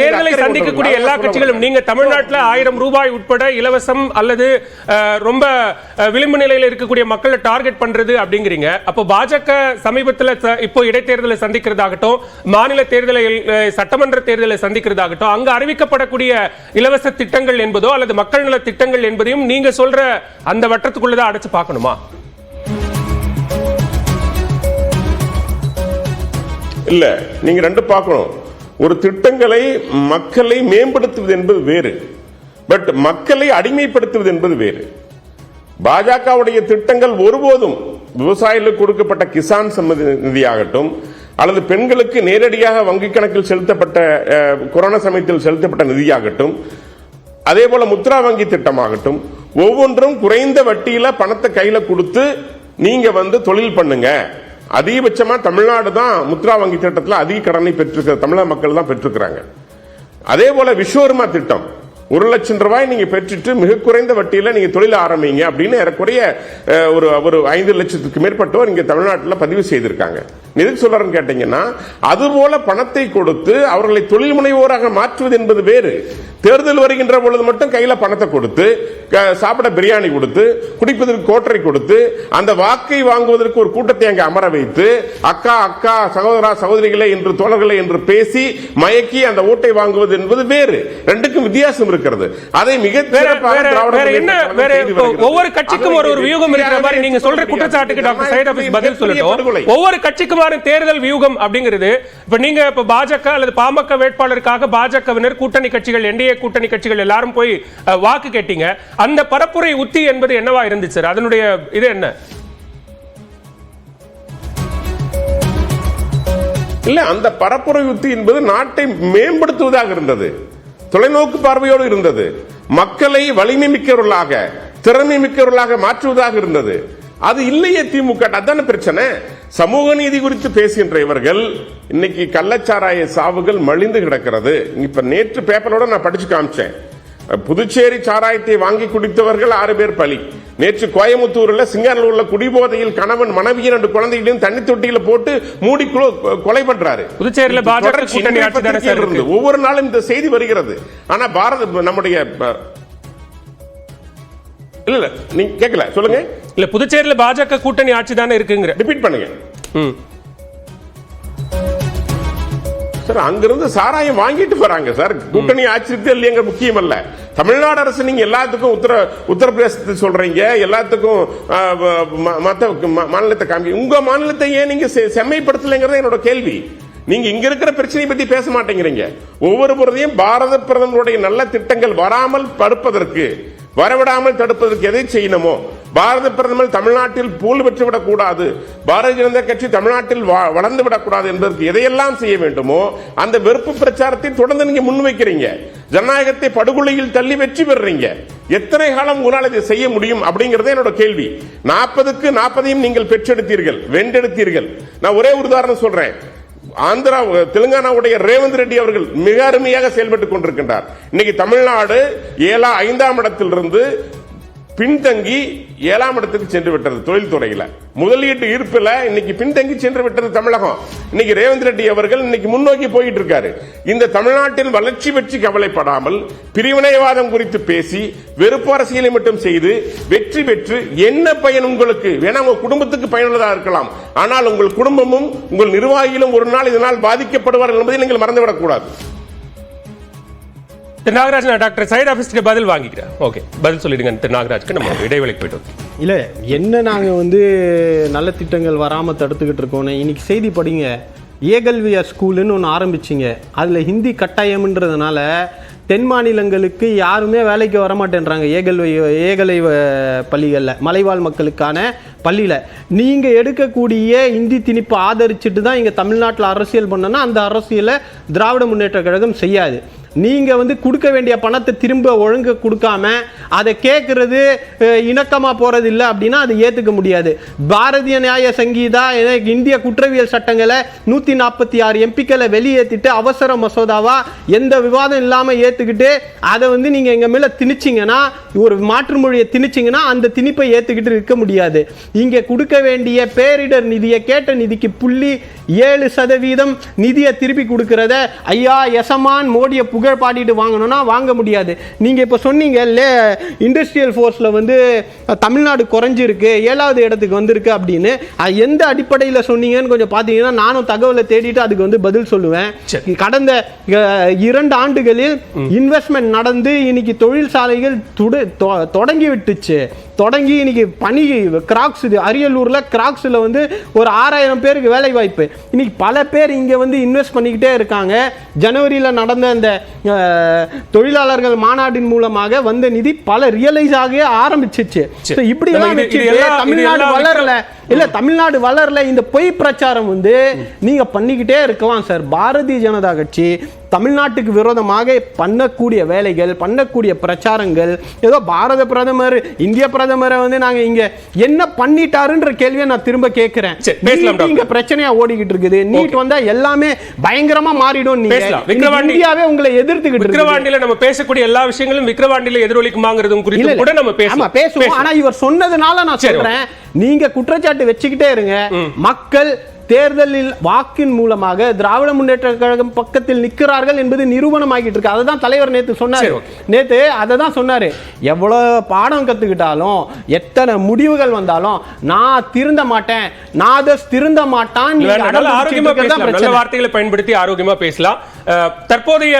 தேர்தலை சந்திக்கக்கூடிய-. எல்லா கட்சிகளும் நீங்க தமிழ்நாட்டுல ஆயிரம் ரூபாய் உட்பட இலவசம் அல்லது ரொம்ப விளிம்பு நிலையில இருக்கக்கூடிய மக்களை டார்கெட் பண்றது அப்படிங்கிறீங்க அப்போ பாஜக சமீபத்துல இப்போ இடைத்தேர்தலை சந்திக்கிறதாகட்டும் மாநில தேர்தலை சட்டமன்ற தேர்தலை சந்திக்கிறதாகட்டும் அங்க அறிவிக்கப்படக்கூடிய இலவச திட்டங்கள் என்பதோ அல்லது மக்கள் நல திட்டங்கள் என்பதையும் நீங்க சொல்ற அந்த வட்டத்துக்குள்ளதான் அடைச்சு பார்க்கணுமா இல்ல நீங்க ரெண்டு பார்க்கணும். ஒரு திட்டங்களை மக்களை மேம்படுத்துவது என்பது வேறு. பட் மக்களை அடிமைப்படுத்துவது என்பது வேறு. பாஜகவுடைய திட்டங்கள் ஒருபோதும் விவசாயிகளுக்கு கொடுக்கப்பட்ட கிசான் சம்மதி நிதியாகட்டும் அல்லது பெண்களுக்கு நேரடியாக வங்கிக் கணக்கில் செலுத்தப்பட்ட கொரோனா சமயத்தில் செலுத்தப்பட்ட நிதியாகட்டும் அதே போல முத்ரா வங்கி திட்டமாகட்டும் ஒவ்வொன்றும் குறைந்த வட்டியில பணத்தை கையில கொடுத்து நீங்க வந்து தொழில் பண்ணுங்க. அதிகபட்சமா தமிழ்நாடு தான் முத்ரா வங்கி திட்டத்தில் அதிக கடனை பெற்றிருக்கிற தமிழக மக்கள் தான் பெற்றிருக்கிறாங்க. அதே போல விஸ்வகர்மா திட்டம் ஒரு லட்சம் ரூபாய் நீங்க பெற்றுட்டு மிக குறைந்த வட்டியில நீங்க தொழில் ஆரம்பிங்க அப்படின்னு ஏறக்குறைய ஒரு ஒரு ஐந்து லட்சத்துக்கு மேற்பட்டோர் இங்க தமிழ்நாட்டில் பதிவு செய்திருக்காங்க. எதுக்கு சொல்றேன்னு கேட்டீங்கன்னா அதுபோல பணத்தை கொடுத்து அவர்களை தொழில் முனைவோராக மாற்றுவது என்பது வேறு தேர்தல் வருகின்ற பொழுது மட்டும் கையில பணத்தை கொடுத்து சாப்பிட பிரியாணி கொடுத்து குடிப்பதற்கு கோட்டரை கொடுத்து அந்த வாக்கை வாங்குவதற்கு ஒரு கூட்டத்தை அங்கே அமர வைத்து அக்கா அக்கா சகோதரா சகோதரிகளே என்று தோழர்களே என்று பேசி மயக்கி அந்த ஓட்டை வாங்குவது என்பது வேறு ரெண்டுக்கும் வித்தியாசம் இருக்கிறது அதை மிக. ஒவ்வொரு கட்சிக்கும் ஒரு வியூகம் இருக்கிற மாதிரி நீங்க சொல்ற குற்றச்சாட்டுக்கு. டாக்டர் சைட் ஆபீஸ் பதில். சொல்லட்டும் ஒவ்வொரு கட்சிக்குமான தேர்தல் வியூகம் அப்படிங்கிறது இப்போ நீங்க இப்போ பாஜக அல்லது பாமக வேட்பாளருக்காக பாஜகவினர் கூட்டணி கட்சிகள் என்டிஏ கூட்டணி கட்சிகள் எல்லாரும் போய் வாக்கு கேட்டீங்க. அந்த பரப்புரை உத்தி என்பது என்னவா இருந்துச்சு சார்? அதனுடைய இது என்ன? இல்ல அந்த பரப்புரை யுத்தி என்பது நாட்டை மேம்படுத்துவதாக இருந்தது. தொலைநோக்கு பார்வையோடு இருந்தது. மக்களை வலிமை மிக்கவர்களாக திறமை மிக்கவர்களாக மாற்றுவதாக இருந்தது. அது இல்லையே திமுக அதான பிரச்சனை? சமூக நீதி குறித்து பேசுகின்ற இவர்கள் இன்னைக்கு கள்ளச்சாராய சாவுகள் மலிந்து கிடக்கிறது. இப்ப நேற்று பேப்பரோட நான் படிச்சு காமிச்சேன். புதுச்சேரி சாராயத்தை வாங்கி குடித்தவர்கள் ஆறு பேர் பலி. நேற்று கோயமுத்தூர்ல சிங்கானூர்ல குடிபோதையில் கணவன் மனைவியின் ரெண்டு குழந்தைகளையும் தண்ணி தொட்டியில போட்டு மூடி கொலை பண்றாரு. புதுச்சேரியில ஒவ்வொரு நாளும் இந்த செய்தி வருகிறது. ஆனா பாரத நம்முடைய இல்ல இல்ல நீங்க கேட்கல சொல்லுங்க. இல்ல புதுச்சேரியில பாஜக கூட்டணி ஆட்சி தானே இருக்குங்கிற. ரிப்பீட் பண்ணுங்க. ம். சார் அங்கிருந்து சாராயம் வாங்கிட்டு வராங்க சார். கூட்டணி ஆட்சித்து இல்லையங்க முக்கியம் அல்ல தமிழ்நாடு அரசு நீங்க எல்லாத்துக்கும் உத்தர உத்தரப்பிரதேசத்தை சொல்றீங்க எல்லாத்துக்கும் ஆ, ம- மத்த ம- மாநிலத்தை காமி உங்க மாநிலத்தை ஏன் நீங்க செம்மைப்படுத்தலைங்கிறது என்னோட கேள்வி. நீங்க இங்க இருக்கிற பிரச்சனையை பத்தி பேச மாட்டேங்கிறீங்க. ஒவ்வொரு முறையும் பாரத பிரதமருடைய நல்ல திட்டங்கள் வராமல் தடுப்பதற்கு வரவிடாமல் தடுப்பதற்கு எதை செய்யணுமோ? பாரத பிரதமர் தமிழ்நாட்டில் பூல் பெற்றுவிடக் கூடாது. பாரதிய ஜனதா கட்சி தமிழ்நாட்டில் வ- வளர்ந்து விடக்கூடாது என்பதற்கு எதையெல்லாம் செய்ய வேண்டுமோ அந்த வெறுப்பு பிரச்சாரத்தை தொடர்ந்து நீங்க முன்வைக்கிறீங்க. ஜனநாயகத்தை படுகொலையில் தள்ளி வெற்றி பெறுறீங்க. எத்தனை காலம் உங்களால் இதை செய்ய முடியும் அப்படிங்கறதே என்னோட கேள்வி. நாற்பதுக்கு நாற்பதையும் நீங்கள் பெற்றெடுத்தீர்கள் வென்றெடுத்தீர்கள். நான் ஒரே ஒரு உதாரணம் சொல்றேன். ஆந்திரா தெலுங்கானாவுடைய ரேவந்த் ரெட்டி அவர்கள் மிக அருமையாக செயல்பட்டுக் கொண்டிருக்கின்றார். இன்னைக்கு தமிழ்நாடு ஏழா ஐந்தாம் இடத்திலிருந்து பின்தங்கி ஏழாம் இடத்துக்கு சென்று விட்டது தொழில்துறையில. முதலீட்டு ஈர்ப்பில் இன்னைக்கு பின்தங்கி சென்று விட்டது தமிழகம். இன்னைக்கு ரேவந்த் ரெட்டி அவர்கள் இன்னைக்கு முன்னோக்கி போயிட்டு இருக்காரு இந்த தமிழ்நாட்டின் வளர்ச்சி பற்றி கவலைப்படாமல் பிரிவினைவாதம் குறித்து பேசி வெறுப்பு அரசியலை மட்டும் செய்து வெற்றி பெற்று என்ன பயன் உங்களுக்கு? வேணா உங்க குடும்பத்துக்கு பயனுள்ளதா இருக்கலாம். ஆனால் உங்கள் குடும்பமும் உங்கள் நிர்வாகிகளும் ஒரு நாள் இதனால் பாதிக்கப்படுவார்கள் என்பதை நீங்கள் மறந்துவிடக்கூடாது. திரு நாகராஜ் நான் டாக்டர் சைட் ஆஃபீஸ்க்கு பதில் வாங்கிக்கிறேன். ஓகே பதில் சொல்லிடுங்க திரு நாகராஜ்க்கு நம்ம இடைவெளிக்கு போயிட்டு இல்லை என்ன நாங்கள் வந்து நல்ல திட்டங்கள் வராமல் தடுத்துக்கிட்டு இருக்கோன்னு இன்னைக்கு செய்தி படிங்க. ஏகல்வியர் ஸ்கூலுன்னு ஒன்று ஆரம்பிச்சிங்க. அதில் ஹிந்தி கட்டாயம்ன்றதுனால தென் மாநிலங்களுக்கு யாருமே வேலைக்கு வர மாட்டேன்றாங்க ஏகல்வை ஏகலை பள்ளிகளில் மலைவாழ் மக்களுக்கான பள்ளியில். நீங்கள் எடுக்கக்கூடிய இந்தி திணிப்பு ஆதரிச்சுட்டு தான் இங்கே தமிழ்நாட்டில் அரசியல் பண்ணோன்னா அந்த அரசியலை திராவிட முன்னேற்ற கழகம் செய்யாது. நீங்கள் வந்து கொடுக்க வேண்டிய பணத்தை திரும்ப ஒழுங்கு கொடுக்காம அதை கேட்குறது இணக்கமாக போகிறது இல்லை அப்படின்னா அதை ஏற்றுக்க முடியாது. பாரதிய நியாய சங்கீதா இந்திய குற்றவியல் சட்டங்களை நூற்றி நாற்பத்தி ஆறு எம்பிக்களை வெளியேற்றிட்டு அவசர மசோதாவாக எந்த விவாதம் இல்லாமல் ஏற்றுக்கிட்டு அதை வந்து நீங்கள் எங்கள் மேலே திணிச்சிங்கன்னா ஒரு மாற்று மொழியை திணிச்சிங்கன்னா அந்த திணிப்பை ஏற்றுக்கிட்டு இருக்க முடியாது. இங்கே கொடுக்க வேண்டிய பேரிடர் நிதியை கேட்ட நிதிக்கு புள்ளி ஏழு சதவீதம் நிதியை திருப்பி கொடுக்கறத ஐயா எசமான் மோடியை புகழ் பாடிட்டு வாங்கணும்னா வாங்க முடியாது. நீங்க இப்ப சொன்னீங்க இண்டஸ்ட்ரியல் ஃபோர்ஸ்ல வந்து தமிழ்நாடு குறைஞ்சிருக்கு ஏழாவது இடத்துக்கு வந்திருக்கு அப்படின்னு. அது எந்த அடிப்படையில் சொன்னீங்கன்னு கொஞ்சம் பார்த்தீங்கன்னா நானும் தகவலை தேடிட்டு அதுக்கு வந்து பதில் சொல்லுவேன். கடந்த இரண்டு ஆண்டுகளில் இன்வெஸ்ட்மெண்ட் நடந்து இன்னைக்கு தொழிற்சாலைகள் தொடங்கி விட்டுச்சு தொடங்கி இன்னைக்கு பனி கிராக்ஸ் இது அரியலூர்ல கிராக்ஸ்ல வந்து ஒரு ஆறாயிரம் பேருக்கு வேலை வாய்ப்பு இன்னைக்கு பல பேர் இங்க வந்து இன்வெஸ்ட் பண்ணிக்கிட்டே இருக்காங்க. ஜனவரியில நடந்த அந்த தொழிலாளர்கள் மாநாட்டின் மூலமாக வந்த நிதி பல ரியலைஸ் ஆக ஆரம்பிச்சிச்சு. இப்படி தமிழ்நாடு வளரல. இல்ல தமிழ்நாடு வளரல. இந்த பொய் பிரச்சாரம் வந்து நீங்க பண்ணிக்கிட்டே இருக்கலாம் சார். பாரதிய ஜனதா கட்சி தமிழ்நாட்டுக்கு விரோதமாக பண்ணக்கூடிய வேலைகள் பண்ணக்கூடிய பிரச்சாரங்கள் ஏதோ பாரத பிரதமர் இந்திய பிரதமரை வந்து நாங்க இங்க என்ன பண்ணிட்டாருன்ற கேள்வியை நான் திரும்ப கேட்கிறேன் இங்க பிரச்சனையா ஓடிக்கிட்டு இருக்குது. நீட் வந்தா எல்லாமே பயங்கரமா மாறிடும் இந்தியாவே உங்களை எதிர்த்துக்கிட்டு இருக்குது. விக்கிரவாண்டியில நம்ம பேசக்கூடிய எல்லா விஷயங்களும் விக்கிரவாண்டியில எதிரொலிக்குமாங்கிறதும் குறித்து. கூட நம்ம ஆமா பேசலாம் பேசுவோம். ஆனா இவர் சொன்னதுனால நான் சொல்றேன். நீங்க குற்றச்சாட்டு வச்சுக்கிட்டே இருங்க. மக்கள் தேர்தலில் வாக்கின் மூலமாக திராவிட முன்னேற்ற கழகம் பக்கத்தில் நிற்கிறார்கள் என்பது நிரூபணம் ஆகிட்டு இருக்கு. அதுதான் தலைவர் நேத்து சொன்னாரு. நேத்து அதை தான் சொன்னாரு. எவ்வளவு பாடம் கத்துக்கிட்டாலும் எத்தனை முடிவுகள் வந்தாலும் நான் திருந்த மாட்டேன் நாதஸ் திருந்த மாட்டான் தான். வார்த்தைகளை பயன்படுத்தி ஆரோக்கியமா பேசலாம். தற்போதைய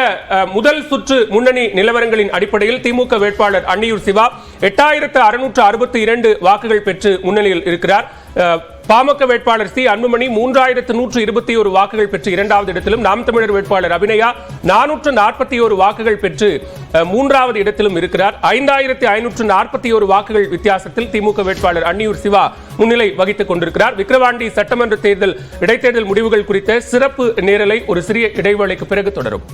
முதல் சுற்று முன்னணி நிலவரங்களின் அடிப்படையில் திமுக வேட்பாளர் அன்னியூர் சிவா எட்டாயிரத்து அறுநூற்று அறுபத்தி இரண்டு வாக்குகள் பெற்று முன்னணியில் இருக்கிறார். பாமக வேட்பாளர் சி. அன்புமணி மூன்றாயிரத்து நூற்று இருபத்தி ஒரு வாக்குகள் பெற்று இரண்டாவது இடத்திலும் நாம் தமிழர் வேட்பாளர் அபிநயா நானூற்று நாற்பத்தி ஒரு வாக்குகள் பெற்று மூன்றாவது இடத்திலும் இருக்கிறார். ஐந்தாயிரத்தி ஐநூற்று நாற்பத்தி ஒரு வாக்குகள் வித்தியாசத்தில் திமுக வேட்பாளர் அன்னியூர் சிவா முன்னிலை வகித்துக் கொண்டிருக்கிறார். விக்கிரவாண்டி சட்டமன்ற தேர்தல் இடைத்தேர்தல் முடிவுகள் குறித்த சிறப்பு நேரலை ஒரு சிறிய இடைவேளைக்கு பிறகு தொடரும்.